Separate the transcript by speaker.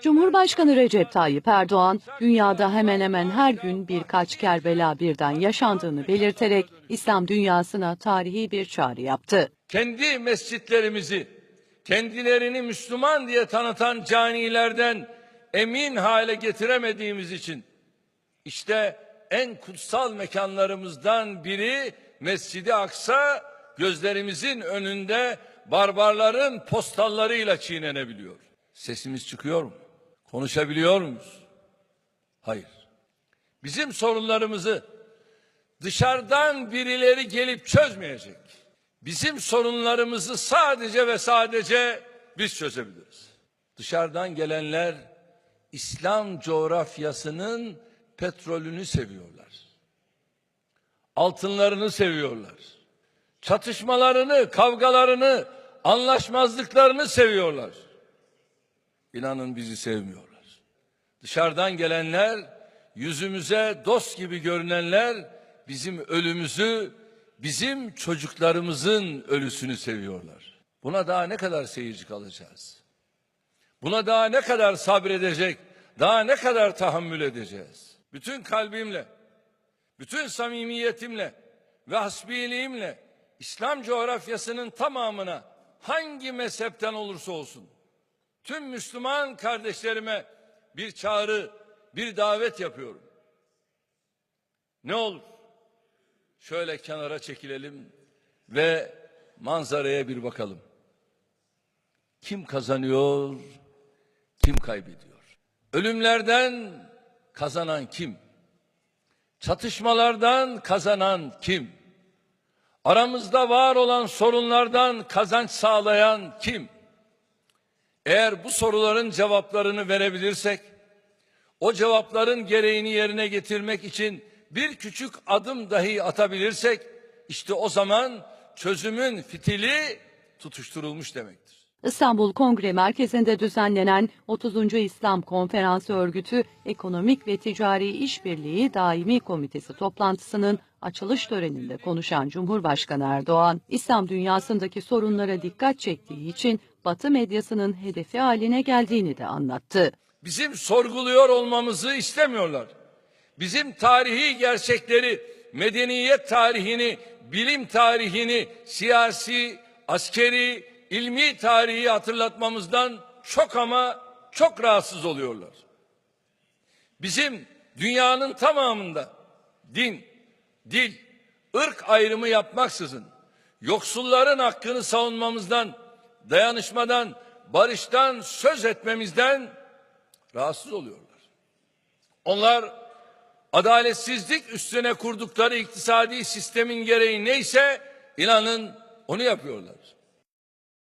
Speaker 1: Cumhurbaşkanı Recep Tayyip Erdoğan, dünyada hemen hemen her gün birkaç Kerbela birden yaşandığını belirterek İslam dünyasına tarihi bir çağrı yaptı.
Speaker 2: kendi mescitlerimizi kendilerini Müslüman diye tanıtan canilerden emin hale getiremediğimiz için işte en kutsal mekanlarımızdan biri Mescid-i Aksa gözlerimizin önünde barbarların postallarıyla çiğnenebiliyor. Sesimiz çıkıyor mu? Konuşabiliyor muyuz? Hayır. Bizim sorunlarımızı dışarıdan birileri gelip çözmeyecek. Bizim sorunlarımızı sadece ve sadece biz çözebiliriz. Dışarıdan gelenler İslam coğrafyasının petrolünü seviyorlar. Altınlarını seviyorlar. Çatışmalarını, kavgalarını, anlaşmazlıklarını seviyorlar. İnanın bizi sevmiyorlar. Dışarıdan gelenler, yüzümüze dost gibi görünenler bizim ölümümüzü, bizim çocuklarımızın ölüsünü seviyorlar. Buna daha ne kadar seyirci kalacağız? Buna daha ne kadar sabredecek, daha ne kadar tahammül edeceğiz? Bütün kalbimle, bütün samimiyetimle ve hasbiliğimle İslam coğrafyasının tamamına hangi mezhepten olursa olsun tüm Müslüman kardeşlerime bir çağrı, bir davet yapıyorum. Ne olur şöyle kenara çekilelim ve manzaraya bir bakalım. Kim kazanıyor, kim kaybediyor? Ölümlerden kazanan kim? Çatışmalardan kazanan kim? Aramızda var olan sorunlardan kazanç sağlayan kim? Eğer bu soruların cevaplarını verebilirsek, o cevapların gereğini yerine getirmek için bir küçük adım dahi atabilirsek, işte o zaman çözümün fitili tutuşturulmuş demektir.
Speaker 1: İstanbul Kongre Merkezi'nde düzenlenen 30. İslam Konferansı Örgütü Ekonomik ve Ticari İşbirliği Daimi Komitesi toplantısının açılış töreninde konuşan Cumhurbaşkanı Erdoğan, İslam dünyasındaki sorunlara dikkat çektiği için Batı medyasının hedefi haline geldiğini de anlattı.
Speaker 2: Bizim sorguluyor olmamızı istemiyorlar. Bizim tarihi gerçekleri, medeniyet tarihini, bilim tarihini, siyasi, askeri, ilmi tarihi hatırlatmamızdan çok ama çok rahatsız oluyorlar. Bizim dünyanın tamamında din, dil, ırk ayrımı yapmaksızın yoksulların hakkını savunmamızdan, dayanışmadan, barıştan söz etmemizden rahatsız oluyorlar. Onlar adaletsizlik üstüne kurdukları iktisadi sistemin gereği neyse inanın onu yapıyorlar.